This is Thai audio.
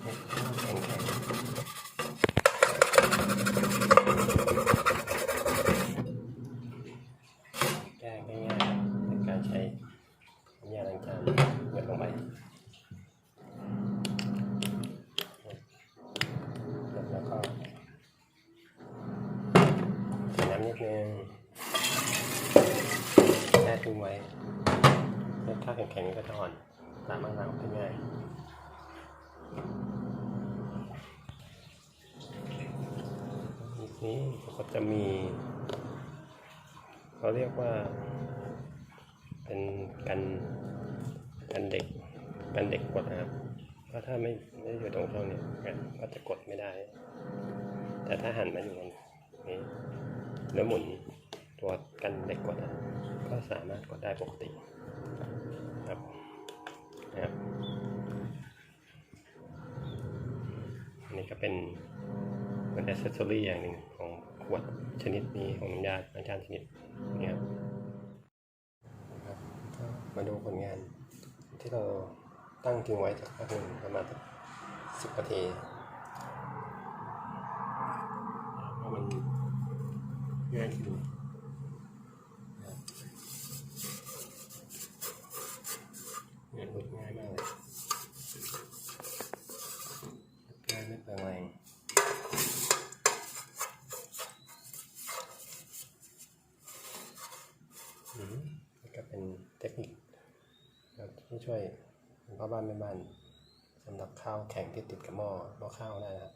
แข็งแข็งแก้ง่ายๆในการใช้ยาล้างจานหยดลงไปแล้วก็ใส่น้ำนิดนึงแช่ทิ้งไว้ถ้าแข็งๆก็จะอ่อนสามารถล้างได้ง่าย นี้ก็จะมีเขาเรียกว่า เป็นกันกันเด็กกันเด็กกดนะครับเพราะถ้าไม่ไม่อยู่ตรงช่องเนี้กันก็จะกดไม่ได้ แต่ถ้าหันมาอยู่ตรงนี้แล้วหมุนตัวกันเด็กกดอะก็สามารถกดได้ปกติครับนะครับอันนี้ก็เป็น เป็นแอสเซสซอรี่อย่างหนึ่งของขวดชนิดนี้ของน้ำยาล้างจานชนิดนี้ครับมาดูผลงานที่เราตั้งทิ้งไว้สักพักหนึ่งประมาณสิบนาทีว่ามันง่ายขึ้นนะครับงานหลุดง่ายมากเลยง่ายไม่เปลืองแรง อืมนี่ก็ เป็นเทคนิคที่ช่วยพ่อบ้านแม่บ้านสำหรับข้าวแข็งที่ติดกับหม้อหม้อข้าวได้นะครับ